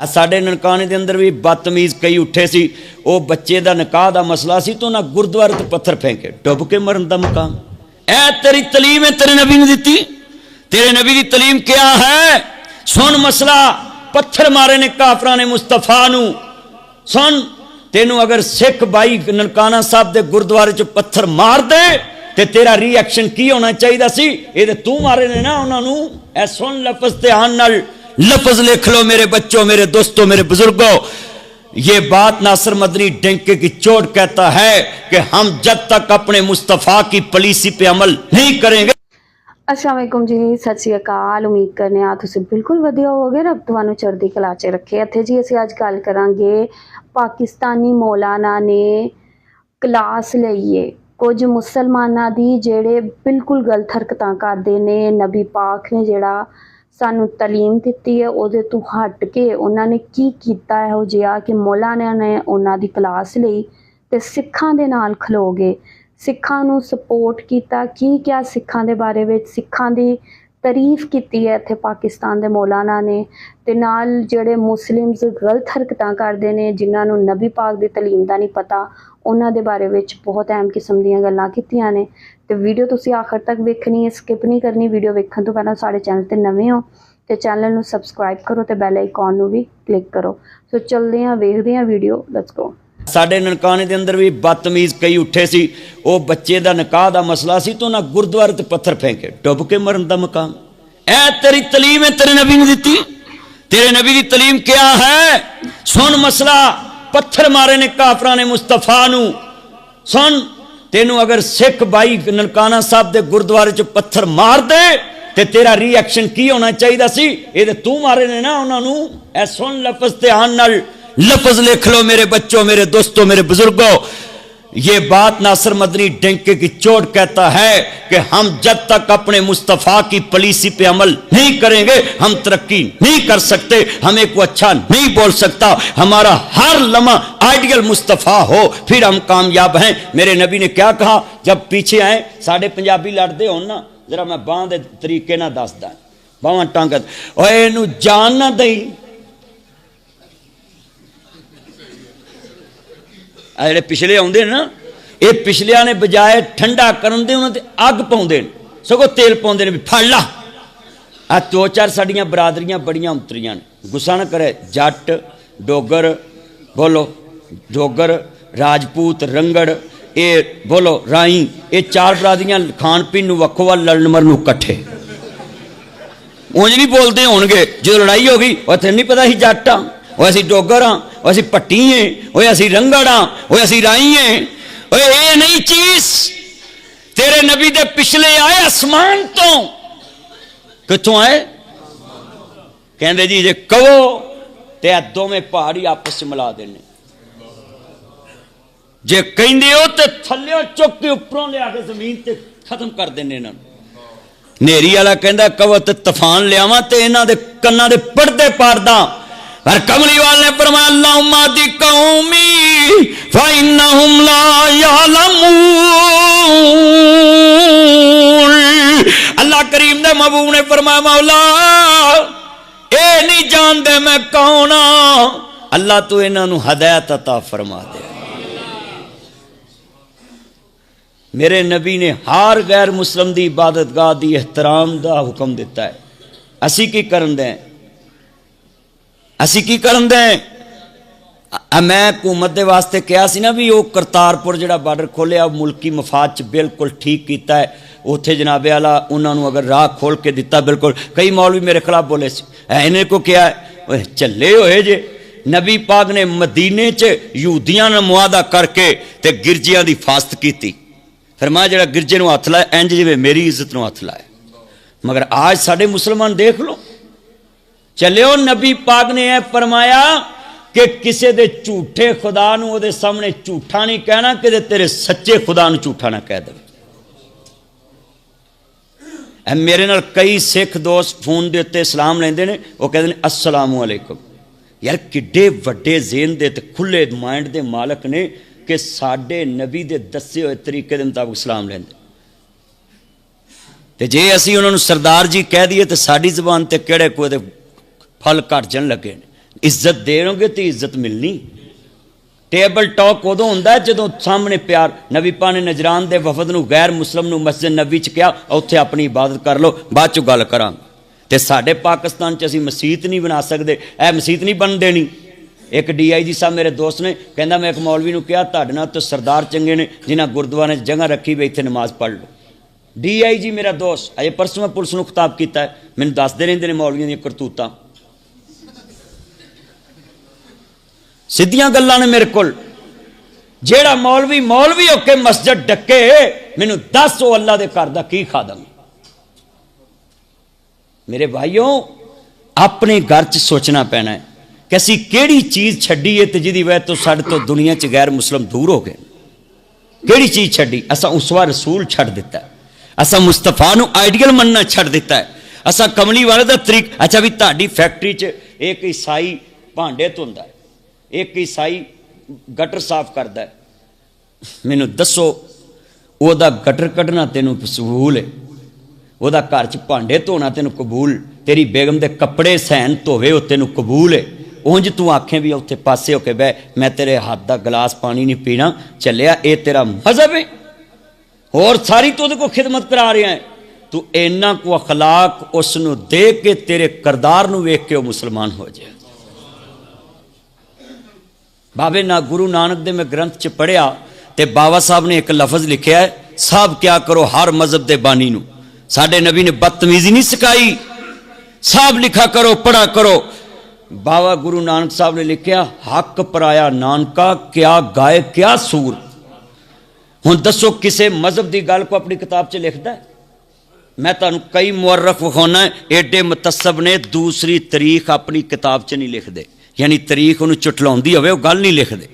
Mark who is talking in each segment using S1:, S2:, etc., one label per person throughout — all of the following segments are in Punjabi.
S1: ਆ ਸਾਡੇ ਨਨਕਾਣੇ ਦੇ ਅੰਦਰ ਵੀ ਬਦਤਮੀਜ਼ ਕਈ ਉੱਠੇ ਸੀ। ਉਹ ਬੱਚੇ ਦਾ ਨਿਕਾਹ ਦਾ ਮਸਲਾ ਸੀ ਤਾਂ ਉਹਨਾਂ ਗੁਰਦੁਆਰੇ ਤੇ ਪੱਥਰ ਫੇਂਕੇ, ਡੁੱਬ ਕੇ ਮਰਨ ਦਾ ਮਕਾਮ ਐ ਤੇਰੀ ਤਲੀਮ ਹੈ ਤੇਰੇ ਨਬੀ ਨੇ ਦਿੱਤੀ। ਤੇਰੇ ਨਬੀ ਦੀ ਤਲੀਮ ਕਿਆ ਹੈ? ਸੁਣ ਮਸਲਾ। ਪੱਥਰ ਮਾਰੇ ਨੇ ਕਾਫਰਾਂ ਨੇ ਮੁਸਤਫਾ ਨੂੰ। ਸੁਣ, ਤੈਨੂੰ ਅਗਰ ਸਿੱਖ ਬਾਈ ਨਨਕਾਣਾ ਸਾਹਿਬ ਦੇ ਗੁਰਦੁਆਰੇ 'ਚ ਪੱਥਰ ਮਾਰ ਦੇ, ਤੇ ਤੇਰਾ ਰਿਐਕਸ਼ਨ ਕੀ ਹੋਣਾ ਚਾਹੀਦਾ ਸੀ? ਇਹ ਤੇ ਤੂੰ ਮਾਰੇ ਨੇ ਨਾ ਉਹਨਾਂ ਨੂੰ। ਐ ਸੁਣ ਲਫ਼ਜ਼ ਧਿਆਨ ਨਾਲ। लफ्ज लिख लो मेरे बच्चों मेरे दोस्तों मेरे बुजुर्गों ये बात नासर मदनी डंके की चोट कहता है कि हम जब तक अपने मुस्तफ़ा की पॉलिसी पे अमल नहीं करेंगे
S2: ਅਸਲਾਮ ਵਾਲੇਕੁਮ ਜੀ ਸਤਿ ਸ਼੍ਰੀ ਅਕਾਲ ਉਮੀਦ ਕਰਨੇ ਆ ਤੁਸੀਂ ਬਿਲਕੁਲ ਵਧੀਆ ਹੋਵੋਗੇ ਰੱਬ ਤੁਹਾਨੂੰ ਚੜ੍ਹਦੀ ਕਲਾ 'ਚ ਰੱਖੇ ਇੱਥੇ ਜੀ ਅਸੀਂ ਅੱਜ ਗੱਲ ਕਰਾਂਗੇ ਪਾਕਿਸਤਾਨੀ ਮੌਲਾਨਾ ਨੇ ਕਲਾਸ ਲਈਏ ਕੁਝ ਮੁਸਲਮਾਨਾਂ ਦੀ ਜਿਹੜੇ ਬਿਲਕੁਲ ਗਲਤ ਹਰਕਤਾਂ ਕਰਦੇ ਨੇ ਨਬੀ ਪਾਕ ਨੇ ਜਿਹੜਾ ਸਾਨੂੰ ਤਾਲੀਮ ਦਿੱਤੀ ਹੈ, ਉਹਦੇ ਤੋਂ ਹਟ ਕੇ ਉਹਨਾਂ ਨੇ ਕੀ ਕੀਤਾ ਇਹੋ ਜਿਹਾ ਕਿ ਮੌਲਾਨਾ ਨੇ ਉਹਨਾਂ ਦੀ ਕਲਾਸ ਲਈ ਤੇ ਸਿੱਖਾਂ ਦੇ ਨਾਲ ਖਲੋ ਗਏ। ਸਿੱਖਾਂ ਨੂੰ ਸਪੋਰਟ ਕੀਤਾ। ਕੀ ਕਿਹਾ ਸਿੱਖਾਂ ਦੇ ਬਾਰੇ ਵਿੱਚ? ਸਿੱਖਾਂ ਦੀ ਤਾਰੀਫ ਕੀਤੀ ਹੈ ਇੱਥੇ ਪਾਕਿਸਤਾਨ ਦੇ ਮੌਲਾਨਾ ਨੇ ਤੇ ਨਾਲ ਜਿਹੜੇ ਮੁਸਲਿਮਸ ਗਲਤ ਹਰਕਤਾਂ ਕਰਦੇ ਨੇ, ਜਿਨ੍ਹਾਂ ਨੂੰ ਨਬੀ ਪਾਕ ਦੀ ਤਾਲੀਮ ਦਾ ਨਹੀਂ ਪਤਾ, ਉਹਨਾਂ ਦੇ ਬਾਰੇ ਵਿੱਚ ਬਹੁਤ ਅਹਿਮ ਕਿਸਮ ਦੀਆਂ ਗੱਲਾਂ ਕੀਤੀਆਂ ਨੇ। ਤੇ ਵੀਡੀਓ ਤੁਸੀਂ ਆਖਰ ਤੱਕ ਵੇਖਣੀ ਹੈ ਸਕਿਪ ਨਹੀਂ ਕਰਨੀ, ਵੀਡੀਓ ਵੇਖਣ ਤੋਂ ਪਹਿਲਾਂ ਸਾਡੇ ਚੈਨਲ ਤੇ ਨਵੇਂ ਹੋ ਤੇ ਚੈਨਲ ਨੂੰ ਸਬਸਕ੍ਰਾਈਬ ਕਰੋ ਤੇ ਬੈਲ ਆਈਕਨ ਨੂੰ ਵੀ ਕਲਿੱਕ ਕਰੋ। ਸੋ ਚੱਲਦੇ ਹਾਂ, ਵੇਖਦੇ ਹਾਂ ਵੀਡੀਓ ਲੈਟਸ ਗੋ
S1: ਸਾਡੇ ਨਨਕਾਣੇ ਦੇ ਅੰਦਰ ਵੀ ਬਦਤਮੀਜ਼ ਕਈ ਉੱਠੇ ਸੀ। ਉਹ ਬੱਚੇ ਦਾ ਨਿਕਾਹ ਦਾ ਮਸਲਾ ਸੀ ਤਾਂ ਉਹਨਾਂ ਗੁਰਦੁਆਰੇ ਤੇ ਪੱਥਰ ਫੇਂਕੇ, ਡੁੱਬ ਕੇ ਮਰਨ ਦਾ ਮਕਾਮ। ਐ ਤੇਰੀ ਤਲੀਮ ਹੈ ਤੇਰੇ ਨਬੀ ਨੇ ਦਿੱਤੀ। ਤੇਰੇ ਨਬੀ ਦੀ ਤਲੀਮ ਕਿਆ ਹੈ? ਸੁਣ ਮਸਲਾ। ਪੱਥਰ ਮਾਰੇ ਨੇ ਕਾਫਰਾਂ ਨੇ ਮੁਸਤਫਾ ਨੂੰ। ਸੁਣ, ਤੈਨੂੰ ਅਗਰ ਸਿੱਖ ਬਾਈ ਨਨਕਾਣਾ ਸਾਹਿਬ ਦੇ ਗੁਰਦੁਆਰੇ 'ਚ ਪੱਥਰ ਮਾਰ ਦੇ, ਤੇ ਤੇਰਾ ਰਿਐਕਸ਼ਨ ਕੀ ਹੋਣਾ ਚਾਹੀਦਾ ਸੀ? ਇਹ ਤੇ ਤੂੰ ਮਾਰੇ ਨੇ ਨਾ ਉਹਨਾਂ ਨੂੰ। ਐ ਸੁਣ ਲਫ਼ਜ਼ ਧਿਆਨ ਨਾਲ। لفظ لکھ لو میرے بچوں، میرے دوستوں، میرے بزرگوں۔ یہ بات ناصر مدنی ڈینکے کی چوٹ کہتا ہے کہ ہم جب تک اپنے مصطفیٰ کی پالیسی پہ عمل نہیں کریں گے، ہم ترقی نہیں کر سکتے، ہمیں کو اچھا نہیں بول سکتا۔ ہمارا ہر لمحہ آئیڈیل مصطفیٰ ہو، پھر ہم کامیاب ہیں۔ میرے نبی نے کیا کہا؟ جب پیچھے آئیں، ساڑھے پنجابی لڑتے ہو نا، ذرا میں باندھ طریقے نہ دستا۔ باواں ٹانگ اے نو جان نہ دیں ਆ ਜਿਹੜੇ ਪਿਛਲੇ ਆਉਂਦੇ ਨੇ ਨਾ, ਇਹ ਪਿਛਲਿਆਂ ਨੇ ਬਜਾਏ ਠੰਡਾ ਕਰਨ ਦੇ ਉਹਨਾਂ ਤੇ ਅੱਗ ਪਾਉਂਦੇ ਨੇ। ਸਗੋਂ ਤੇਲ ਪਾਉਂਦੇ ਨੇ ਵੀ ਫੜ ਲਾ। ਆ ਦੋ ਚਾਰ ਸਾਡੀਆਂ ਬਰਾਦਰੀਆਂ ਬੜੀਆਂ ਉਤਰੀਆਂ ਨੇ। ਗੁੱਸਾ ਨਾ ਕਰੇ ਜੱਟ, ਡੋਗਰ, ਬੋਲੋ, ਡੋਗਰ, ਰਾਜਪੂਤ, ਰੰਗੜ, ਇਹ ਬੋਲੋ, ਰਾਈ, ਇਹ ਚਾਰ ਬਰਾਦਰੀਆਂ ਖਾਣ ਪੀਣ ਨੂੰ ਵੱਖੋ ਵੱਖ ਲੜਨ ਮਰਨ ਨੂੰ ਇਕੱਠੇ। ਉਂਝ ਨਹੀਂ ਬੋਲਦੇ ਹੋਣਗੇ। ਜਦੋਂ ਲੜਾਈ ਹੋ ਗਈ ਉਹ ਤੈਨੂੰ ਨਹੀਂ ਪਤਾ ਸੀ ਜੱਟ ਆ। ਉਹ ਅਸੀਂ ਡੋਗਰ ਆ ਉਹ ਅਸੀਂ ਪੱਟੀ ਏ, ਓਏ ਅਸੀਂ ਰੰਗੜ ਆ, ਓਏ ਅਸੀਂ ਰਾਈ ਏ। ਓਏ ਇਹ ਨਹੀਂ ਚੀਜ਼ ਤੇਰੇ ਨਬੀ ਦੇ ਪਿਛਲੇ ਆਏ ਅਸਮਾਨ ਤੋਂ। ਕਿੱਥੋਂ ਆਏ? ਕਹਿੰਦੇ ਜੀ, ਜੇ ਕਹੋ ਤੇ ਆ ਦੋਵੇਂ ਪਹਾੜੀ ਆਪਸ ਵਿੱਚ ਮਿਲਾ ਦੇਣੇ। ਜੇ ਕਹਿੰਦੇ ਹੋ ਤੇ ਥੱਲਿਓਂ ਚੁੱਕ ਕੇ ਉੱਪਰੋਂ ਲਿਆ ਕੇ ਜ਼ਮੀਨ ਤੇ ਖਤਮ ਕਰ ਦੇਣੇ ਇਹਨਾਂ ਨੂੰ। ਨੇਰੀ ਵਾਲਾ ਕਹਿੰਦਾ ਕਵੋ ਤੇ ਤੂਫਾਨ ਲਿਆਵਾਂ ਤੇ ਇਹਨਾਂ ਦੇ ਕੰਨਾਂ ਦੇ ਪਰਦੇ ਪਾੜਦਾ। اور کملی والے فرمایا، اللہم آتی قومی فَإِنَّهُمْ لَا يَعْلَمُونَ۔ اللہ کریم دے مبو نے فرمایا، مولا، اے نہیں جان دے میں کونہ اللہ تو انہاں نو ہدایت عطا فرما دے۔ میرے نبی نے ہار غیر مسلم دی عبادتگاہ دی احترام دا حکم دیتا ہے۔ اسی کی کرن دیں؟ ਅਸੀਂ ਕੀ ਕਰਨ ਦੇ ਮੈਂ ਹਕੂਮਤ ਦੇ ਵਾਸਤੇ ਕਿਹਾ ਸੀ ਨਾ ਵੀ ਉਹ ਕਰਤਾਰਪੁਰ ਜਿਹੜਾ ਬਾਰਡਰ ਖੋਲਿਆ ਮੁਲਕੀ ਮਫਾਦ ਚ ਬਿਲਕੁਲ ਠੀਕ ਕੀਤਾ ਹੈ। ਉੱਥੇ ਜਨਾਬੇ ਵਾਲਾ ਉਹਨਾਂ ਨੂੰ ਅਗਰ ਰਾਹ ਖੋਲ ਕੇ ਦਿੱਤਾ ਬਿਲਕੁਲ, ਕਈ ਮੌਲਵੀ ਮੇਰੇ ਖਿਲਾਫ ਬੋਲੇ ਸੀ। ਐ ਇਹਨੇ ਕੋ ਕਿਹਾ ਹੈ? ਓਏ ਚੱਲੇ ਹੋਏ ਜੇ। ਨਬੀ ਪਾਕ ਨੇ ਮਦੀਨੇ ਚ ਯਹੂਦੀਆਂ ਨਾਲ ਮੁਆਦਾ ਕਰਕੇ ਤੇ ਗਿਰਜੀਆਂ ਦੀ ਫਾਸਤ ਕੀਤੀ। ਫਰਮਾਇਆ ਜਿਹੜਾ ਗਿਰਜੇ ਨੂੰ ਹੱਥ ਲਾਇਆ, ਇੰਜ ਜਿਵੇਂ ਮੇਰੀ ਇੱਜ਼ਤ ਨੂੰ ਹੱਥ ਲਾਇਆ। ਮਗਰ ਆਜ ਸਾਡੇ ਮੁਸਲਮਾਨ ਦੇਖ ਲਓ। ਚੱਲਿਓ ਨਬੀ ਪਾਕ ਨੇ ਇਹ ਫਰਮਾਇਆ ਕਿ ਕਿਸੇ ਦੇ ਝੂਠੇ ਖੁਦਾ ਨੂੰ ਉਹਦੇ ਸਾਹਮਣੇ ਝੂਠਾ ਨਹੀਂ ਕਹਿਣਾ, ਕਿਤੇ ਤੇਰੇ ਸੱਚੇ ਖੁਦਾ ਨੂੰ ਝੂਠਾ ਨਾ ਕਹਿ ਦੇਵੇ। ਐ ਮੇਰੇ ਨਾਲ ਕਈ ਸਿੱਖ ਦੋਸਤ ਫੋਨ ਦੇ ਉੱਤੇ ਸਲਾਮ ਲੈਂਦੇ ਨੇ, ਉਹ ਕਹਿੰਦੇ ਨੇ, ਅਸਲਾਮੁ ਅਲੈਕੁਮ। ਯਾਰ ਕਿੱਡੇ ਵੱਡੇ ਜ਼ੇਨ ਦੇ ਤੇ ਖੁੱਲੇ ਮਾਈਂਡ ਦੇ ਮਾਲਕ ਨੇ ਕਿ ਸਾਡੇ ਨਬੀ ਦੇ ਦੱਸੇ ਹੋਏ ਤਰੀਕੇ ਦੇ ਮੁਤਾਬਕ ਸਲਾਮ ਲੈਂਦੇ। ਤੇ ਜੇ ਅਸੀਂ ਉਹਨਾਂ ਨੂੰ ਸਰਦਾਰ ਜੀ ਕਹਿ ਦਈਏ ਤੇ ਸਾਡੀ ਜ਼ੁਬਾਨ ਤੇ ਕਿਹੜੇ ਕੋਈ ਫਲ ਘਟ ਜਾਣ ਲੱਗੇ ਨੇ। ਇੱਜ਼ਤ ਦੇਣਗੇ ਤੇ ਇੱਜ਼ਤ ਮਿਲਣੀ। ਟੇਬਲ ਟਾਕ ਉਦੋਂ ਹੁੰਦਾ ਜਦੋਂ ਸਾਹਮਣੇ ਪਿਆਰ ਨਬੀ ਪਾ ਨੇ ਨਜਰਾਨ ਦੇ ਵਫਦ ਨੂੰ, ਗੈਰ ਮੁਸਲਮ ਨੂੰ ਮਸਜਿਦ ਨਬੀ ਚ ਕਿਹਾ, ਉੱਥੇ ਆਪਣੀ ਇਬਾਦਤ ਕਰ ਲਓ, ਬਾਅਦ ਚ ਗੱਲ ਕਰਾਂਗੇ। ਤੇ ਸਾਡੇ ਪਾਕਿਸਤਾਨ ਚ ਅਸੀਂ ਮਸਜਿਦ ਨਹੀਂ ਬਣਾ ਸਕਦੇ, ਇਹ ਮਸਜਿਦ ਨਹੀਂ ਬਣ ਦੇਣੀ। ਇੱਕ ਡੀਆਈਜੀ ਸਾਹਿਬ ਮੇਰੇ ਦੋਸਤ ਨੇ, ਕਹਿੰਦਾ ਮੈਂ ਇੱਕ ਮੌਲਵੀ ਨੂੰ ਕਿਹਾ, ਤੁਹਾਡੇ ਨਾਲ ਤਾਂ ਸਰਦਾਰ ਚੰਗੇ ਨੇ, ਜਿਨ੍ਹਾਂ ਗੁਰਦੁਆਰੇ 'ਚ ਜਗ੍ਹਾ ਰੱਖੀ ਵੀ ਇੱਥੇ ਨਮਾਜ਼ ਪੜ੍ਹ ਲਓ। ਡੀਆਈਜੀ ਮੇਰਾ ਦੋਸਤ, ਅਜੇ ਪਰਸੋਂ ਮੈਂ ਪੁਲਿਸ ਨੂੰ ਖਿਤਾਬ ਕੀਤਾ ਮੈਨੂੰ ਦੱਸਦੇ ਰਹਿੰਦੇ ਨੇ ਮੌਲਵੀਆਂ ਦੀਆਂ ਕਰਤੂਤਾਂ। ਸਿੱਧੀਆਂ ਗੱਲਾਂ ਨੇ ਮੇਰੇ ਕੋਲ। ਜਿਹੜਾ ਮੌਲਵੀ ਮੌਲਵੀ ਹੋ ਕੇ ਮਸਜਿਦ ਡੱਕੇ, ਮੈਨੂੰ ਦੱਸ ਉਹ ਅੱਲਾ ਦੇ ਘਰ ਦਾ ਕੀ ਖਾਦਮ। ਮੇਰੇ ਭਾਈਓ, ਆਪਣੇ ਘਰ 'ਚ ਸੋਚਣਾ ਪੈਣਾ ਹੈ ਕਿ ਅਸੀਂ ਕਿਹੜੀ ਚੀਜ਼ ਛੱਡੀ ਹੈ ਤੇ ਜਿਹਦੀ ਵਜ੍ਹਾ ਤੋਂ ਸਾਡੇ ਤੋਂ ਦੁਨੀਆ 'ਚ ਗੈਰ ਮੁਸਲਮ ਦੂਰ ਹੋ ਗਏ। ਕਿਹੜੀ ਚੀਜ਼ ਛੱਡੀ? ਅਸਾਂ ਉਸਵਾ ਰਸੂਲ ਛੱਡ ਦਿੱਤਾ ਅਸਾਂ ਮੁਸਤਫਾ ਨੂੰ ਆਈਡੀਅਲ ਮੰਨਣਾ ਛੱਡ ਦਿੱਤਾ ਹੈ। ਅਸਾਂ ਕਮਲੀ ਵਾਲੇ ਦਾ ਤਰੀਕ ਅੱਛਾ ਵੀ ਤੁਹਾਡੀ ਫੈਕਟਰੀ 'ਚ ਇੱਕ ਈਸਾਈ ਭਾਂਡੇ ਧੁੰਦਾ ਇੱਕ ਈਸਾਈ ਗਟਰ ਸਾਫ਼ ਕਰਦਾ ਮੈਨੂੰ ਦੱਸੋ, ਉਹਦਾ ਗਟਰ ਕੱਢਣਾ ਤੈਨੂੰ ਕਬੂਲ ਹੈ। ਉਹਦਾ ਘਰ 'ਚ ਭਾਂਡੇ ਧੋਣਾ ਤੈਨੂੰ ਕਬੂਲ, ਤੇਰੀ ਬੇਗਮ ਦੇ ਕੱਪੜੇ ਸਹਿਨ ਧੋਵੇ ਉਹ ਤੈਨੂੰ ਕਬੂਲ ਹੈ। ਉਂਝ ਤੂੰ ਆਖੇ ਵੀ ਉੱਥੇ ਪਾਸੇ ਹੋ ਕੇ ਬਹਿ, ਮੈਂ ਤੇਰੇ ਹੱਥ ਦਾ ਗਲਾਸ ਪਾਣੀ ਨਹੀਂ ਪੀਣਾ, ਚੱਲਿਆ, ਇਹ ਤੇਰਾ ਮਜ਼ਹਬ ਹੈ। ਹੋਰ ਸਾਰੀ ਤੂੰ ਉਹਦੇ ਕੋ ਖਿਦਮਤ ਕਰਾ ਰਿਹਾ ਹੈ। ਤੂੰ ਇੰਨਾ ਕੋ ਅਖਲਾਕ ਉਸ ਨੂੰ ਦੇ ਕੇ ਤੇਰੇ ਕਰਦਾਰ ਨੂੰ ਵੇਖ ਕੇ ਉਹ ਮੁਸਲਮਾਨ ਹੋ ਜਾਏ। ਬਾਬੇ ਨਾ ਗੁਰੂ ਨਾਨਕ ਦੇ ਮੈਂ ਗ੍ਰੰਥ ਚ ਪੜਿਆ ਤੇ ਬਾਬਾ ਸਾਹਿਬ ਨੇ ਇੱਕ ਲਫ਼ਜ਼ ਲਿਖਿਆ ਹੈ, ਸਭ ਕਿਆ ਕਰੋ ਹਰ ਮਜ਼ਹਬ ਦੇ ਬਾਨੀ ਨੂੰ। ਸਾਡੇ ਨਬੀ ਨੇ ਬਦਤਮੀਜ਼ੀ ਨਹੀਂ ਸਿਖਾਈ। ਸਭ ਲਿਖਾ ਕਰੋ ਪੜਾ ਕਰੋ। ਬਾਬਾ ਗੁਰੂ ਨਾਨਕ ਸਾਹਿਬ ਨੇ ਲਿਖਿਆ, ਹੱਕ ਪਰਾਇਆ ਨਾਨਕਾ, ਕਿਆ ਗਾਏ, ਕਿਆ ਸੂਰ। ਹੁਣ ਦੱਸੋ ਕਿਸੇ ਮਜ਼ਹਬ ਦੀ ਗੱਲ ਕੋ ਆਪਣੀ ਕਿਤਾਬ 'ਚ ਲਿਖਦਾ ਮੈਂ ਤੁਹਾਨੂੰ ਕਈ ਮੁਅਰਰਖ ਵਿਖਾਉਣਾ ਏਡੇ ਮੁਤੱਸਬ ਨੇ ਦੂਸਰੀ ਤਾਰੀਖ ਆਪਣੀ ਕਿਤਾਬ 'ਚ ਨਹੀਂ ਲਿਖਦੇ। ਯਾਨੀ ਤਾਰੀਖ ਉਹਨੂੰ ਚੁਟਲਾਉਂਦੀ ਹੋਵੇ, ਉਹ ਗੱਲ ਨਹੀਂ ਲਿਖਦੇ।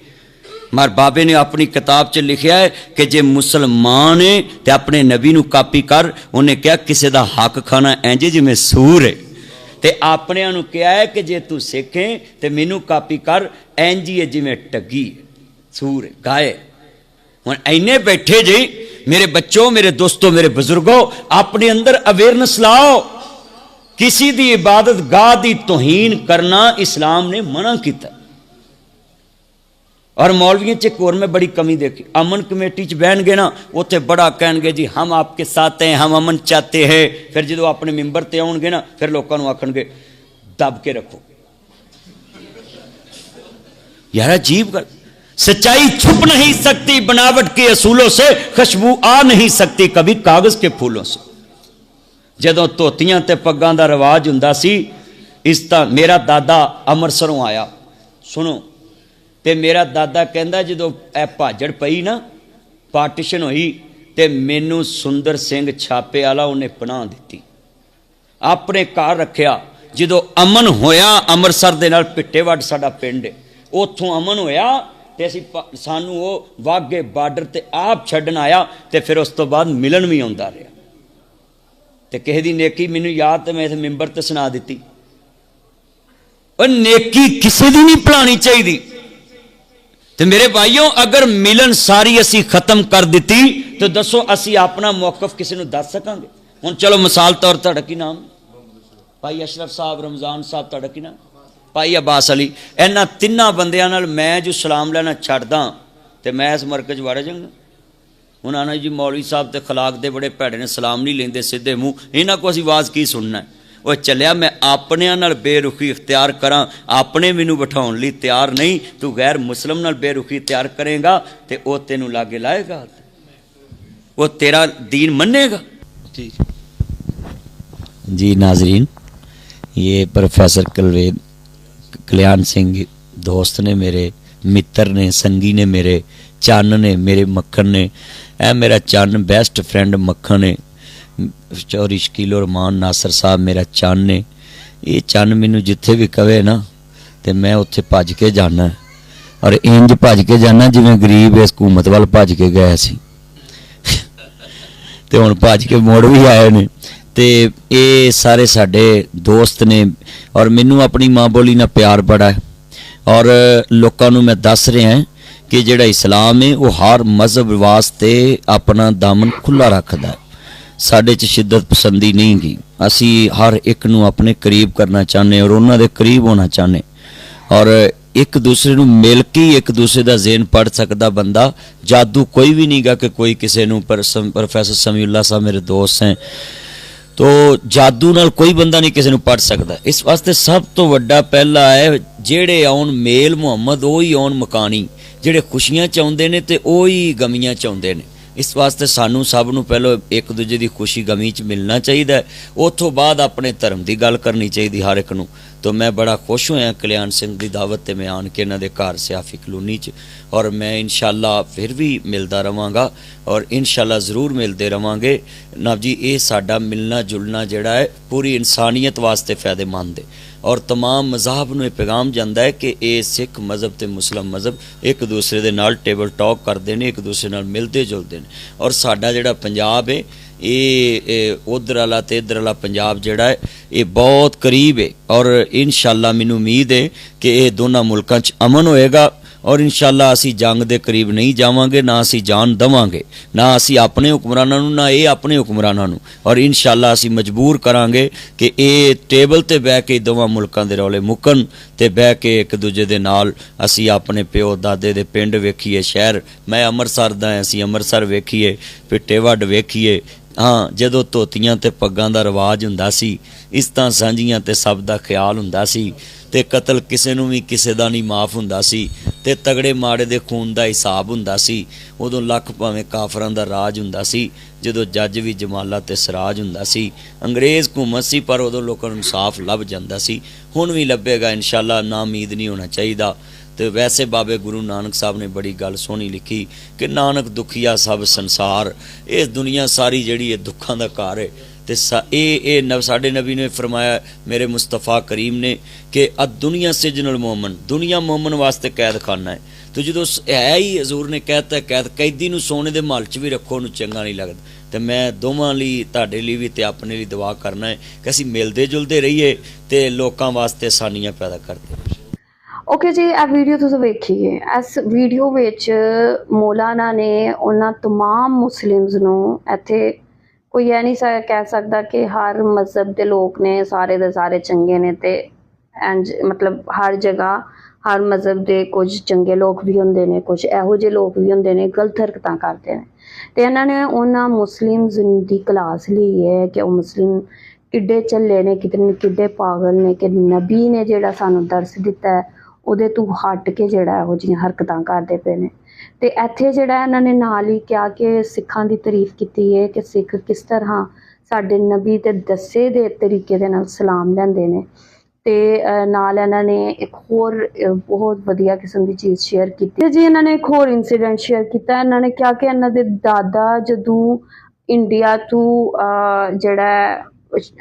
S1: ਮਰ ਬਾਬੇ ਨੇ ਆਪਣੀ ਕਿਤਾਬ 'ਚ ਲਿਖਿਆ ਹੈ ਕਿ ਜੇ ਮੁਸਲਮਾਨ ਹੈ ਤੇ ਆਪਣੇ ਨਬੀ ਨੂੰ ਕਾਪੀ ਕਰ, ਉਹਨੇ ਕਿਹਾ ਕਿਸੇ ਦਾ ਹੱਕ ਖਾਣਾ ਇੰਜ ਜਿਵੇਂ ਸੂਰ ਹੈ। ਤੇ ਆਪਣਿਆਂ ਨੂੰ ਕਿਹਾ ਹੈ ਕਿ ਜੇ ਤੂੰ ਸਿੱਖੇ ਤੇ ਮੈਨੂੰ ਕਾਪੀ ਕਰ, ਇੰਜ ਹੀ ਹੈ ਜਿਵੇਂ ਟੱਗੀ ਸੂਰ ਗਾਏ ਹੁਣ ਐਨੇ ਬੈਠੇ ਜੀ, ਮੇਰੇ ਬੱਚੋ, ਮੇਰੇ ਦੋਸਤੋ, ਮੇਰੇ ਬਜ਼ੁਰਗੋ, ਆਪਣੇ ਅੰਦਰ ਅਵੇਅਰਨੈਸ ਲਾਓ। کسی دی عبادت گاہ دی توہین کرنا اسلام نے منع کیتا اور مولویوں چور میں بڑی کمی دیکھی۔ امن کمیٹی چ بہن گے نا اتنے بڑا کہن گے جی ہم آپ کے ساتھ ہیں، ہم امن چاہتے ہیں۔ پھر جدو اپنے ممبر تے آؤ گے نا، پھر لوگوں آخن گے، دب کے رکھو۔ یار، عجیب گل۔ سچائی چھپ نہیں سکتی، بناوٹ کے اصولوں سے خوشبو آ نہیں سکتی کبھی کاغذ کے پھولوں سے۔ ਜਦੋਂ ਧੋਤੀਆਂ ਤੇ ਪੱਗਾਂ ਦਾ ਰਿਵਾਜ ਹੁੰਦਾ ਸੀ, ਇਸ ਤਾਂ ਮੇਰਾ ਦਾਦਾ ਅੰਮ੍ਰਿਤਸਰੋਂ ਆਇਆ। ਸੁਣੋ, ਤੇ ਮੇਰਾ ਦਾਦਾ ਕਹਿੰਦਾ ਜਦੋਂ ਇਹ ਭਾਜੜ ਪਈ ਨਾ, ਪਾਰਟੀਸ਼ਨ ਹੋਈ, ਤੇ ਮੈਨੂੰ ਸੁੰਦਰ ਸਿੰਘ ਛਾਪੇ ਵਾਲਾ ਉਹਨੇ ਪਨਾਹ ਦਿੱਤੀ। ਆਪਣੇ ਘਰ ਰੱਖਿਆ। ਜਦੋਂ ਅਮਨ ਹੋਇਆ, ਅੰਮ੍ਰਿਤਸਰ ਦੇ ਨਾਲ ਪਿੱਟੇਵੱਡ ਸਾਡਾ ਪਿੰਡ। ਹੈ ਉੱਥੋਂ ਅਮਨ ਹੋਇਆ, ਤੇ ਅਸੀਂ ਸਾਨੂੰ ਉਹ ਵਾਗੇ ਬਾਰਡਰ ਤੇ ਆਪ ਛੱਡਣ ਆਇਆ, ਤੇ ਫਿਰ ਉਸ ਤੋਂ ਬਾਅਦ ਮਿਲਣ ਵੀ ਆਉਂਦਾ ਰਿਹਾ। ਤੇ ਕਿਸੇ ਦੀ ਨੇਕੀ ਮੈਨੂੰ ਯਾਦ ਤੇ ਮੈਂ ਇਸ ਮੈਂਬਰ ਤੇ ਸੁਣਾ ਦਿੱਤੀ। ਉਹ ਨੇਕੀ ਕਿਸੇ ਦੀ ਨਹੀਂ ਭੁਲਾਣੀ ਚਾਹੀਦੀ। ਤੇ ਮੇਰੇ ਭਾਈਓ, ਅਗਰ ਮਿਲਨ ਸਾਰੀ ਅਸੀਂ ਖਤਮ ਕਰ ਦਿੱਤੀ, ਤੇ ਦੱਸੋ ਅਸੀਂ ਆਪਣਾ ਮੌਕਫ ਕਿਸੇ ਨੂੰ ਦੱਸ ਸਕਾਂਗੇ? ਹੁਣ ਚਲੋ ਮਿਸਾਲ ਤੌਰ ਤੁਹਾਡਾ ਕੀ ਨਾਮ? ਭਾਈ ਅਸ਼ਰਫ ਸਾਹਿਬ ਰਮਜ਼ਾਨ ਸਾਹਿਬ, ਤੁਹਾਡਾ ਕੀ ਨਾਮ? ਭਾਈ ਅਬਾਸ ਅਲੀ। ਇਹਨਾਂ ਤਿੰਨਾਂ ਬੰਦਿਆਂ ਨਾਲ ਮੈਂ ਜੋ ਸਲਾਮ ਲੈਣਾ ਛੱਡਦਾ, ਤੇ ਮੈਂ ਇਸ ਮਰਕਜ਼ ਵੜ ਜਾਵਾਂਗਾ ਉਹਨਾਂ ਨੇ ਜੀ ਮੌਲਵੀ ਸਾਹਿਬ ਤੇ ਖਲਾਕ ਦੇ ਬੜੇ ਭੈੜੇ ਨੇ ਸਲਾਮ ਨਹੀਂ ਲੈਂਦੇ ਸਿੱਧੇ ਮੂੰਹ ਇਹਨਾਂ ਕੋ ਅਸੀਂ ਆਵਾਜ਼ ਕੀ ਸੁਣਨਾ ਹੈ? ਉਹ ਚੱਲਿਆ ਮੈਂ ਆਪਣਿਆਂ ਨਾਲ ਬੇਰੁਖੀ ਇਖਤਿਆਰ ਕਰਾਂ ਆਪਣੇ ਮੈਨੂੰ ਬਿਠਾਉਣ ਲਈ ਤਿਆਰ ਨਹੀਂ ਤੂੰ ਗੈਰ ਮੁਸਲਮ ਨਾਲ ਬੇਰੁਖੀ ਤਿਆਰ ਕਰੇਗਾ ਤੇ ਉਹ ਤੈਨੂੰ ਲਾਗੇ ਲਾਏਗਾ ਉਹ ਤੇਰਾ दीन ਮੰਨੇਗਾ
S3: ठीक जी नाजरीन ये प्रोफेसर कलवेद कल्याण सिंह दोस्त ने मेरे मित्र ने संगी ने मेरे ਚੰਨ ਨੇ, ਮੇਰੇ ਮੱਖਣ ਨੇ। ਇਹ ਮੇਰਾ ਚੰਨ ਬੈਸਟ ਫਰੈਂਡ ਮੱਖਣ ਨੇ ਚੌਰੀ ਸ਼ਕੀਲ ਰਮਾਨ ਨਾਸਰ ਸਾਹਿਬ ਮੇਰਾ ਚੰਨ ਨੇ ਇਹ ਚੰਨ ਮੈਨੂੰ ਜਿੱਥੇ ਵੀ ਕਵੇ ਨਾ, ਤੇ ਮੈਂ ਉੱਥੇ ਭੱਜ ਕੇ ਜਾਣਾ ਔਰ ਇੰਜ ਭੱਜ ਕੇ ਜਾਣਾ ਜਿਵੇਂ ਗਰੀਬ ਇਸ ਹਕੂਮਤ ਵੱਲ ਭੱਜ ਕੇ ਗਏ ਸੀ। ਤੇ ਹੁਣ ਭੱਜ ਕੇ ਮੋੜ ਵੀ ਆਏ ਨੇ। ਤੇ ਇਹ ਸਾਰੇ ਸਾਡੇ ਦੋਸਤ ਨੇ, ਔਰ ਮੈਨੂੰ ਆਪਣੀ ਮਾਂ ਬੋਲੀ ਨਾਲ ਪਿਆਰ ਬੜਾ ਔਰ ਲੋਕਾਂ ਨੂੰ ਮੈਂ ਦੱਸ ਰਿਹਾ ਹਾਂ ਕਿ ਜਿਹੜਾ ਇਸਲਾਮ ਹੈ, ਉਹ ਹਰ ਮਜ਼ਹਬ ਵਾਸਤੇ ਆਪਣਾ ਦਾਮਨ ਖੁੱਲਾ ਰੱਖਦਾ ਸਾਡੇ 'ਚ ਸ਼ਿੱਦਤ ਪਸੰਦੀ ਨਹੀਂ ਗਈ ਅਸੀਂ ਹਰ ਇੱਕ ਨੂੰ ਆਪਣੇ ਕਰੀਬ ਕਰਨਾ ਚਾਹੁੰਦੇ ਔਰ ਉਹਨਾਂ ਦੇ ਕਰੀਬ ਹੋਣਾ ਚਾਹੁੰਦੇ
S1: ਔਰ ਇੱਕ ਦੂਸਰੇ ਨੂੰ ਮਿਲ ਕੇ ਹੀ ਇੱਕ ਦੂਸਰੇ ਦਾ ਜ਼ੇਨ ਪੜ ਸਕਦਾ ਬੰਦਾ, ਜਾਦੂ ਕੋਈ ਵੀ ਨਹੀਂਗਾ ਕਿ ਕੋਈ ਕਿਸੇ ਨੂੰ ਪਰ ਸਮ- ਪ੍ਰੋਫੈਸਰ ਸਮੀਉल्ला ਸਾਹਿਬ ਮੇਰੇ ਦੋਸਤ ਹੈ। ਤੋ ਜਾਦੂ ਨਾਲ ਕੋਈ ਬੰਦਾ ਨਹੀਂ ਕਿਸੇ ਨੂੰ ਪੜ ਸਕਦਾ। ਇਸ ਵਾਸਤੇ ਸਭ ਤੋਂ ਵੱਡਾ ਪਹਿਲਾ ਹੈ, ਜਿਹੜੇ ਆਉਣ ਮੇਲ ਮੁਹੰਮਦ, ਉਹ ਹੀ ਆਉਣ ਮਕਾਨੀ। ਜਿਹੜੇ ਖੁਸ਼ੀਆਂ ਚਾਹੁੰਦੇ ਨੇ ਤੇ ਉਹ ਹੀ ਗਮੀਆਂ ਚਾਹੁੰਦੇ ਨੇ। ਇਸ ਵਾਸਤੇ ਸਾਨੂੰ ਸਭ ਨੂੰ ਪਹਿਲਾਂ ਇੱਕ ਦੂਜੇ ਦੀ ਖੁਸ਼ੀ ਗਮੀ ਚ ਮਿਲਣਾ ਚਾਹੀਦਾ ਹੈ। ਉਥੋਂ ਬਾਅਦ ਆਪਣੇ ਧਰਮ ਦੀ ਗੱਲ ਕਰਨੀ ਚਾਹੀਦੀ ਹਰ ਇੱਕ ਨੂੰ। ਤੋ ਮੈਂ ਬੜਾ ਖੁਸ਼ ਹੋਇਆ ਕਲਿਆਣ ਸਿੰਘ ਦੀ ਦਾਵਤ ਤੇ ਮੈਂ ਆਣ ਕੇ ਇਹਨਾਂ ਦੇ ਘਰ ਸਿਆਫੀ ਕਲੋਨੀ ਚ ਔਰ ਮੈਂ ਇਨਸ਼ਾਅੱਲਾ ਫਿਰ ਵੀ ਮਿਲਦਾ ਰਵਾਂਗਾ ਔਰ ਇਨਸ਼ਾਅੱਲਾ ਜ਼ਰੂਰ ਮਿਲਦੇ ਰਵਾਂਗੇ ਨਵ ਜੀ ਇਹ ਸਾਡਾ ਮਿਲਣਾ ਜੁਲਣਾ ਜਿਹੜਾ ਹੈ ਪੂਰੀ ਇਨਸਾਨੀਅਤ ਵਾਸਤੇ ਫਾਇਦੇਮੰਦ ਹੈ ਔਰ तमाम ਮਜ਼ਾਹਬ ਨੂੰ ਇਹ ਪੈਗਾਮ ਜਾਂਦਾ ਹੈ ਕਿ ਇਹ ਸਿੱਖ ਮਜ਼ਹਬ ਤੇ ਮੁਸਲਮ ਮਜ਼ਹਬ ਇੱਕ ਦੂਸਰੇ ਦੇ ਨਾਲ ਟੇਬਲ ਟਾਕ ਕਰਦੇ ਨੇ ਇੱਕ ਦੂਸਰੇ ਨਾਲ ਮਿਲਦੇ ਜੁਲਦੇ ਨੇ ਔਰ ਸਾਡਾ ਜਿਹੜਾ ਪੰਜਾਬ ਹੈ ਇਹ ਉਧਰ ਵਾਲਾ ਤੇ ਇਧਰ ਵਾਲਾ ਪੰਜਾਬ ਜਿਹੜਾ ਹੈ, ਇਹ ਬਹੁਤ ਕਰੀਬ ਹੈ ਔਰ ਇਨਸ਼ਾਅੱਲਾ ਮੈਨੂੰ ਉਮੀਦ ਹੈ ਕਿ ਇਹ ਦੋਨਾਂ ਮੁਲਕਾਂ 'ਚ ਅਮਨ ਹੋਏਗਾ ਔਰ ਇਨਸ਼ਾਅੱਲਾ ਅਸੀਂ ਜੰਗ ਦੇ ਕਰੀਬ ਨਹੀਂ ਜਾਵਾਂਗੇ, ਨਾ ਅਸੀਂ ਜਾਨ ਦਵਾਂਗੇ, ਨਾ ਅਸੀਂ ਆਪਣੇ ਹੁਕਮਰਾਨਾਂ ਨੂੰ, ਨਾ ਇਹ ਆਪਣੇ ਹੁਕਮਰਾਨਾਂ ਨੂੰ ਔਰ ਇਨਸ਼ਾਅੱਲਾ ਅਸੀਂ ਮਜਬੂਰ ਕਰਾਂਗੇ ਕਿ ਇਹ ਟੇਬਲ ਤੇ ਬਹਿ ਕੇ ਦੋਵਾਂ ਮੁਲਕਾਂ ਦੇ ਰੌਲੇ ਮੁੱਕਣ ਤੇ ਬਹਿ ਕੇ ਇੱਕ ਦੂਜੇ ਦੇ ਨਾਲ ਅਸੀਂ ਆਪਣੇ ਪਿਓ ਦਾਦੇ ਦੇ ਪਿੰਡ ਵੇਖੀਏ, ਸ਼ਹਿਰ, ਮੈਂ ਅੰਮ੍ਰਿਤਸਰ ਦਾ ਅਸੀਂ ਅੰਮ੍ਰਿਤਸਰ ਵੇਖੀਏ ਪਿੱਟੇ ਵੱਡ ਵੇਖੀਏ ਹਾਂ, ਜਦੋਂ ਧੋਤੀਆਂ ਤੇ ਪੱਗਾਂ ਦਾ ਰਿਵਾਜ ਹੁੰਦਾ ਸੀ, ਇਸ ਤਾਂ ਸਾਂਝੀਆਂ ਤੇ ਸਭ ਦਾ ਖਿਆਲ ਹੁੰਦਾ ਸੀ ਤੇ ਕਤਲ ਕਿਸੇ ਨੂੰ ਵੀ ਕਿਸੇ ਦਾ ਨਹੀਂ ਮਾਫ ਹੁੰਦਾ ਸੀ ਤੇ ਤਗੜੇ ਮਾੜੇ ਦੇ ਖੂਨ ਦਾ ਹਿਸਾਬ ਹੁੰਦਾ ਸੀ। ਉਦੋਂ ਲੱਖ ਭਾਵੇਂ ਕਾਫਰਾਂ ਦਾ ਰਾਜ ਹੁੰਦਾ ਸੀ, ਜਦੋਂ ਜੱਜ ਵੀ ਜਮਾਲਾ ਤੇ ਸਰਾਜ ਹੁੰਦਾ ਸੀ। ਅੰਗਰੇਜ਼ ਹਕੂਮਤ ਸੀ, ਪਰ ਉਦੋਂ ਲੋਕਾਂ ਨੂੰ ਇਨਸਾਫ ਲੱਭ ਜਾਂਦਾ ਸੀ। ਹੁਣ ਵੀ ਲੱਭੇਗਾ, ਇਨਸ਼ਾਅੱਲਾ, ਨਾ ਉਮੀਦ ਨਹੀਂ ਹੋਣਾ ਚਾਹੀਦਾ। ਤੇ ਵੈਸੇ ਬਾਬੇ ਗੁਰੂ ਨਾਨਕ ਸਾਹਿਬ ਨੇ ਬੜੀ ਗੱਲ ਸੋਹਣੀ ਲਿਖੀ ਕਿ ਨਾਨਕ ਦੁਖੀਆ ਸਭ ਸੰਸਾਰ, ਇਹ ਦੁਨੀਆ ਸਾਰੀ ਜਿਹੜੀ ਹੈ ਦੁੱਖਾਂ ਦਾ ਘਰ ਹੈ ਤੇ ਸਾ- ਇਹ ਇਹ ਨਬ ਸਾਡੇ ਨਬੀ ਨੇ ਫਰਮਾਇਆ, ਮੇਰੇ ਮੁਸਤਫਾ ਕਰੀਮ ਨੇ ਕਿ ਅ ਦੁਨੀਆ ਸਿਜਨਲ ਮੂਮਨ, ਦੁਨੀਆ ਮੂਮਨ ਵਾਸਤੇ ਕੈਦਖਾਨਾ ਹੈ ਤੇ ਜਦੋਂ ਸ- ਹੈ ਹੀ ਹਜ਼ੂਰ ਨੇ ਕਹਿਤਾ, ਕੈਦ, ਕੈਦੀ ਨੂੰ ਸੋਨੇ ਦੇ ਮਹਲ 'ਚ ਵੀ ਰੱਖੋ, ਉਹਨੂੰ ਚੰਗਾ ਨਹੀਂ ਲੱਗਦਾ। ਤੇ ਮੈਂ ਦੋਵਾਂ ਲਈ, ਤੁਹਾਡੇ ਲਈ ਵੀ ਤੇ ਆਪਣੇ ਲਈ ਦੁਆ ਕਰਨਾ ਹੈ ਕਿ ਅਸੀਂ ਮਿਲਦੇ ਜੁਲਦੇ ਰਹੀਏ ਤੇ ਲੋਕਾਂ ਵਾਸਤੇ ਆਸਾਨੀਆਂ ਪੈਦਾ ਕਰਦੇ
S2: ਓਕੇ ਜੀ ਇਹ ਵੀਡੀਓ ਤੁਸੀਂ ਵੇਖੀਏ ਇਸ ਵੀਡੀਓ ਵਿੱਚ ਮੌਲਾਨਾ ਨੇ ਉਹਨਾਂ तमाम ਮੁਸਲਿਮਸ ਨੂੰ ਇੱਥੇ ਕੋਈ ਇਹ ਨਹੀਂ ਸਕ- ਕਹਿ ਸਕਦਾ ਕਿ ਹਰ ਮਜ਼ਹਬ ਦੇ ਲੋਕ ਨੇ ਸਾਰੇ ਦੇ ਸਾਰੇ ਚੰਗੇ ਨੇ ਤੇ ਇੰਜ ਮਤਲਬ ਹਰ ਜਗ੍ਹਾ ਹਰ ਮਜ਼ਹਬ ਦੇ ਕੁਝ ਚੰਗੇ ਲੋਕ ਵੀ ਹੁੰਦੇ ਨੇ ਕੁਝ ਇਹੋ ਜਿਹੇ ਲੋਕ ਵੀ ਹੁੰਦੇ ਨੇ ਗਲਤ ਹਰਕਤਾਂ ਕਰਦੇ ਨੇ ਤੇ ਇਹਨਾਂ ਨੇ ਉਹਨਾਂ ਮੁਸਲਿਮਸ ਦੀ ਕਲਾਸ ਲਈ ਹੈ ਕਿ ਉਹ ਮੁਸਲਿਮ ਕਿੱਡੇ ਚੱਲੇ ਨੇ ਕਿਤੇ ਕਿੱਡੇ ਪਾਗਲ ਨੇ ਕਿ ਨਬੀ ਨੇ ਜਿਹੜਾ ਸਾਨੂੰ ਦਰਸ ਦਿੱਤਾ ਹੈ ਉਹਦੇ ਤੋਂ ਹਟ ਕੇ ਜਿਹੜਾ ਇਹੋ ਜਿਹੀਆਂ ਹਰਕਤਾਂ ਕਰਦੇ ਪਏ ਨੇ। ਤੇ ਇੱਥੇ ਜਿਹੜਾ ਇਹਨਾਂ ਨੇ ਨਾਲ ਹੀ ਕਿਹਾ ਕਿ ਸਿੱਖਾਂ ਦੀ ਤਾਰੀਫ ਕੀਤੀ ਹੈ ਕਿ ਸਿੱਖ ਕਿਸ ਤਰ੍ਹਾਂ ਸਾਡੇ ਨਬੀ ਦੇ ਦੱਸੇ ਦੇ ਤਰੀਕੇ ਦੇ ਨਾਲ ਸਲਾਮ ਲੈਂਦੇ ਨੇ। ਤੇ ਨਾਲ ਇਹਨਾਂ ਨੇ ਇੱਕ ਹੋਰ ਬਹੁਤ ਵਧੀਆ ਕਿਸਮ ਦੀ ਚੀਜ਼ ਸ਼ੇਅਰ ਕੀਤੀ। ਜੀ, ਇਹਨਾਂ ਨੇ ਇੱਕ ਹੋਰ ਇਨਸੀਡੈਂਟ ਸ਼ੇਅਰ ਕੀਤਾ। ਇਹਨਾਂ ਨੇ ਕਿਹਾ ਕਿ ਇਹਨਾਂ ਦੇ ਦਾਦਾ ਜਦੋਂ ਇੰਡੀਆ ਤੋਂ ਜਿਹੜਾ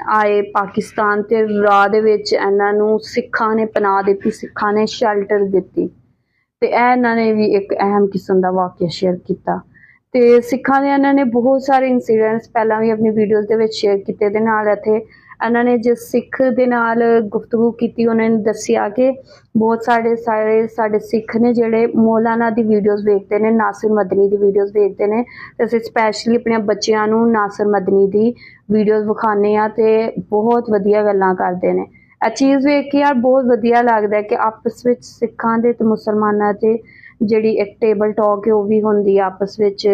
S2: ਆਏ ਪਾਕਿਸਤਾਨ ਤੇ ਰਾਹ ਦੇ ਵਿੱਚ ਇਹਨਾਂ ਨੂੰ ਸਿੱਖਾਂ ਨੇ ਪਨਾਹ ਦਿੱਤੀ, ਸਿੱਖਾਂ ਨੇ ਸ਼ੈਲਟਰ ਦਿੱਤੀ। ਤੇ ਇਹ ਇਹਨਾਂ ਨੇ ਵੀ ਇੱਕ ਅਹਿਮ ਕਿਸਮ ਦਾ ਵਾਕਿਆ ਸ਼ੇਅਰ ਕੀਤਾ। ਤੇ ਸਿੱਖਾਂ ਦੇ ਇਹਨਾਂ ਨੇ ਬਹੁਤ ਸਾਰੇ ਇਨਸੀਡੈਂਟਸ ਪਹਿਲਾਂ ਵੀ ਆਪਣੀ ਵੀਡੀਓਜ਼ ਦੇ ਵਿੱਚ ਸ਼ੇਅਰ ਕੀਤੇ। ਦੇ ਨਾਲ ਇੱਥੇ ਇਹਨਾਂ ਨੇ ਜਿਸ ਸਿੱਖ ਦੇ ਨਾਲ ਗੁਫ਼ਤਗੂ ਕੀਤੀ, ਉਹਨਾਂ ਨੇ ਦੱਸਿਆ ਕਿ ਬਹੁਤ ਸਾਰੇ ਸਾਰੇ ਸਾਡੇ ਸਿੱਖ ਨੇ ਜਿਹੜੇ ਮੌਲਾਨਾ ਦੀ ਵੀਡੀਓਜ਼ ਵੇਖਦੇ ਨੇ, ਨਾਸਿਰ ਮਦਨੀ ਦੀ ਵੀਡੀਓਜ਼ ਵੇਖਦੇ ਨੇ। ਤੇ ਅਸੀਂ ਸਪੈਸ਼ਲੀ ਆਪਣੇ ਬੱਚਿਆਂ ਨੂੰ ਨਾਸਿਰ ਮਦਨੀ ਦੀ ਵੀਡੀਓਜ਼ ਵਿਖਾਉਂਦੇ ਆ ਤੇ ਬਹੁਤ ਵਧੀਆ ਗੱਲਾਂ ਕਰਦੇ ਨੇ। ਇਹ ਚੀਜ਼ ਵੇਖ ਕੇ ਯਾਰ ਬਹੁਤ ਵਧੀਆ ਲੱਗਦਾ ਕਿ ਆਪਸ ਵਿੱਚ ਸਿੱਖਾਂ ਦੇ ਤੇ ਮੁਸਲਮਾਨਾਂ ਦੇ ਜਿਹੜੀ ਇੱਕ ਟੇਬਲ ਟਾਕ ਹੈ ਉਹ ਵੀ ਹੁੰਦੀ ਆ ਆਪਸ ਵਿੱਚ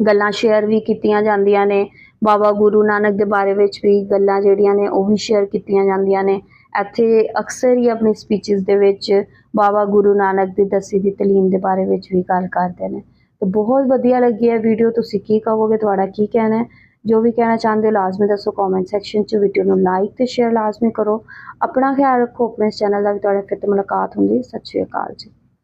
S2: ਗੱਲਾਂ ਸ਼ੇਅਰ ਵੀ ਕੀਤੀਆਂ ਜਾਂਦੀਆਂ ਨੇ। ਬਾਬਾ ਗੁਰੂ ਨਾਨਕ ਦੇ ਬਾਰੇ ਵਿੱਚ ਵੀ ਗੱਲਾਂ ਜਿਹੜੀਆਂ ਨੇ ਉਹ ਵੀ ਸ਼ੇਅਰ ਕੀਤੀਆਂ ਜਾਂਦੀਆਂ ਨੇ। ਇੱਥੇ ਅਕਸਰ ਹੀ ਆਪਣੀ ਸਪੀਚਸ ਦੇ ਵਿੱਚ ਬਾਬਾ ਗੁਰੂ ਨਾਨਕ ਦੀ ਦੱਸੀ ਦੀ ਤਾਲੀਮ ਦੇ ਬਾਰੇ ਵਿੱਚ ਵੀ ਗੱਲ ਕਰਦੇ ਨੇ। ਤੇ ਬਹੁਤ ਵਧੀਆ ਲੱਗੀ ਹੈ ਵੀਡੀਓ ਤੁਸੀਂ ਕੀ ਕਹੋਗੇ? ਤੁਹਾਡਾ ਕੀ ਕਹਿਣਾ ਹੈ? ਜੋ ਵੀ ਕਹਿਣਾ ਚਾਹੁੰਦੇ ਹੋ, ਲਾਜ਼ਮੀ ਦੱਸੋ ਕਮੈਂਟ ਸੈਕਸ਼ਨ 'ਚ ਵੀਡੀਓ ਨੂੰ ਲਾਈਕ ਤੇ ਸ਼ੇਅਰ ਲਾਜ਼ਮੀ ਕਰੋ। ਆਪਣਾ ਖਿਆਲ ਰੱਖੋ, ਆਪਣੇ ਚੈਨਲ ਦਾ ਵੀ ਤੁਹਾਡੇ ਫਿਰ ਤੋਂ ਮੁਲਾਕਾਤ ਹੁੰਦੀ ਸਤਿ ਸ਼੍ਰੀ ਅਕਾਲ ਜੀ।